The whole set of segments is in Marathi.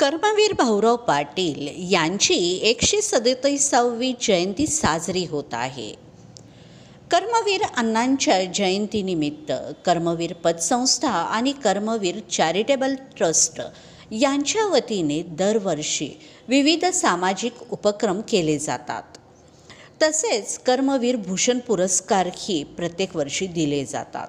कर्मवीर भाऊराव पाटील यांची एकशे सदतीसावी जयंती साजरी होत आहे. कर्मवीर अण्णांच्या जयंतीनिमित्त कर्मवीर पतसंस्था आणि कर्मवीर चॅरिटेबल ट्रस्ट यांच्या वतीने दरवर्षी विविध सामाजिक उपक्रम केले जातात. तसेच कर्मवीर भूषण पुरस्कारही प्रत्येक वर्षी दिले जातात.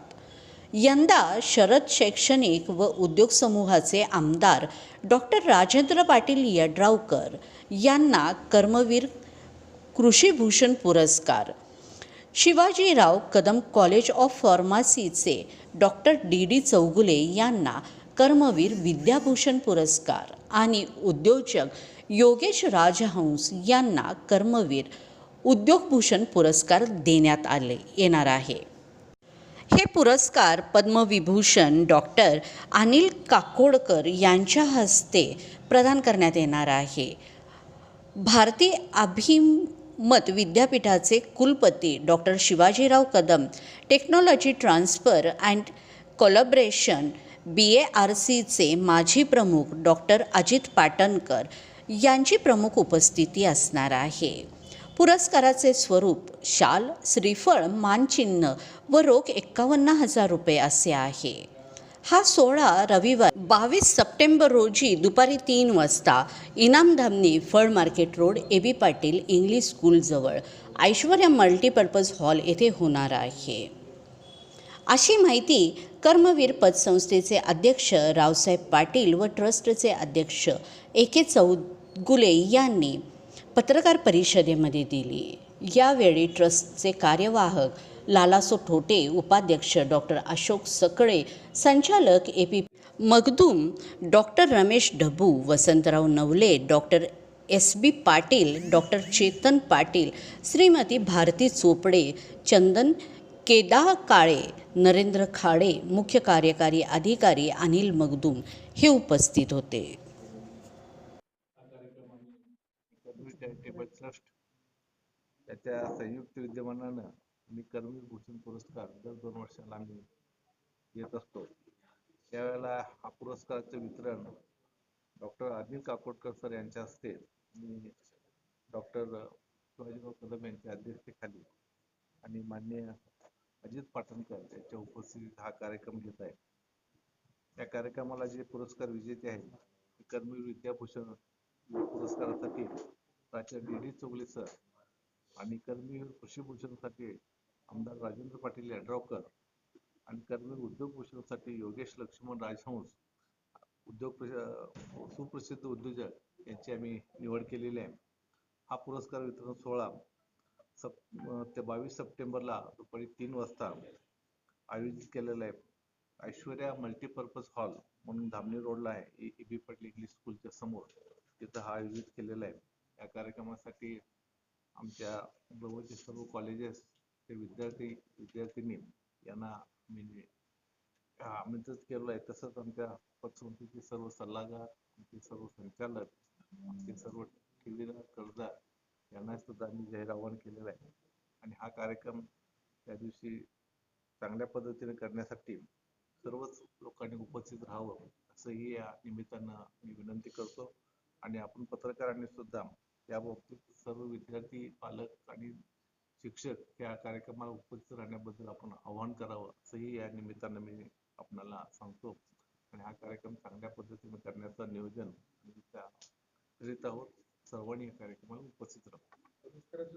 यंदा शरद शैक्षणिक व उद्योग समूहाचे आमदार डॉक्टर राजेंद्र पाटील यड्रावकर यांना कर्मवीर कृषीभूषण पुरस्कार. शिवाजीराव कदम कॉलेज ऑफ फार्मसीचे डॉक्टर डी. डी चौगुले यांना कर्मवीर विद्याभूषण पुरस्कार आणि उद्योजक योगेश राजहंस यांना कर्मवीर उद्योगभूषण पुरस्कार देण्यात आले येणार आहे. हे पुरस्कार पद्मविभूषण डॉक्टर अनिल काकोडकर यांच्या हस्ते प्रदान करण्यात येणार आहे. भारतीय अभिमत विद्यापीठाचे कुलपती doctor Shivajirao Kadam technology transfer and collaboration B A R सीचे माजी प्रमुख डॉक्टर अजित पाटणकर यांची प्रमुख उपस्थिती असणार आहे. पुरस्काराचे स्वरूप शाल श्रीफळ मानचिन्ह व रोख एक्कावन्न हजार रुपये असे आहे. हा सोहळा रविवार बावीस सप्टेंबर रोजी दुपारी तीन वाजता इनामधामनी फळ market road A B Patil English स्कूलजवळ Aishwarya multipurpose hall येथे होणार आहे. अशी माहिती कर्मवीर पतसंस्थेचे अध्यक्ष रावसाहेब पाटील व ट्रस्टचे अध्यक्ष ए के चौगुले यांनी पत्रकार परिषदेमध्ये दिली. यावेळी ट्रस्टचे कार्यवाहक लालासो ठोटे उपाध्यक्ष डॉक्टर अशोक सकळे संचालक A P Magdum doctor Ramesh Dhabu Vasantrao Navale doctor S B Patil doctor Chetan Patil Shrimati Bharati Chopade Chandan Keda Kale Narendra Khade मुख्य कार्यकारी अधिकारी अनिल मगदूम हे उपस्थित होते कर्मवीर चॅरिटेबल ट्रस्ट त्याच्या संयुक्त विद्यमानानं मी कर्मवीर भूषण पुरस्कार दर दोन वर्षाला आम्ही देत असतो. त्यावेळेला हा पुरस्काराचं वितरण डॉक्टर अनिल काकोडकर सर यांच्या हस्ते आणि डॉक्टर शिवाजीराव कदम यांच्या अध्यक्षतेखाली आणि मान्य अजित पाटणकर यांच्या उपस्थितीत हा कार्यक्रम घेत आहे. या कार्यक्रमाला जे पुरस्कार विजेते आहेत ते कर्मवीर विद्याभूषण पुरस्कारासाठी प्राचार्य डी डी चौगले सर आणि कर्मवीर कृषीभूषणसाठी आमदार राजेंद्र पाटील यड्रावकर आणि कर्मवीर उद्योगभूषणसाठी योगेश लक्ष्मण राजहंस उद्योग प्रश- सुप्रसिद्ध उद्योजक यांची आम्ही निवड केलेली आहे. हा पुरस्कार वितरण सोहळा सप ते बावीस सप्टेंबरला दुपारी तीन वाजता आयोजित केलेला आहे. ऐश्वर्या मल्टीपर्पज हॉल म्हणून धामणी रोडला आहे. ए बी पटेल इंग्लिश स्कूलच्या समोर तिथं हा आयोजित केलेला आहे. या कार्यक्रमासाठी आमच्या जवळचे सर्व कॉलेजेस ते विद्यार्थी विद्यार्थिनी यांना म्हणजे, मी आमंत्रित केलं आहे तसंच आमच्या पतसंस्थेचे सर्व सल्लागार आमचे सर्व संचालक आमचे सर्व ठेवीदार कर्जदार यांना सुद्धा आम्ही जाहीर आवाहन केलेलं आहे. आणि हा कार्यक्रम त्या दिवशी चांगल्या पद्धतीने करण्यासाठी सर्वच लोकांनी उपस्थित राहावं असंही या निमित्तानं मी विनंती करतो. आणि आपण पत्रकारांनी सुद्धा त्या बाबतीत सर्व विद्यार्थी पालक आणि शिक्षक या कार्यक्रमाला उपस्थित राहण्याबद्दल आपण आवाहन करावं असंही या निमित्तानं मी आपणाला सांगतो. आणि हा कार्यक्रम चांगल्या पद्धतीने करण्याचं नियोजन आम्ही त्या करीत आहोत. सर्वांनी या कार्यक्रमाला उपस्थित राहावं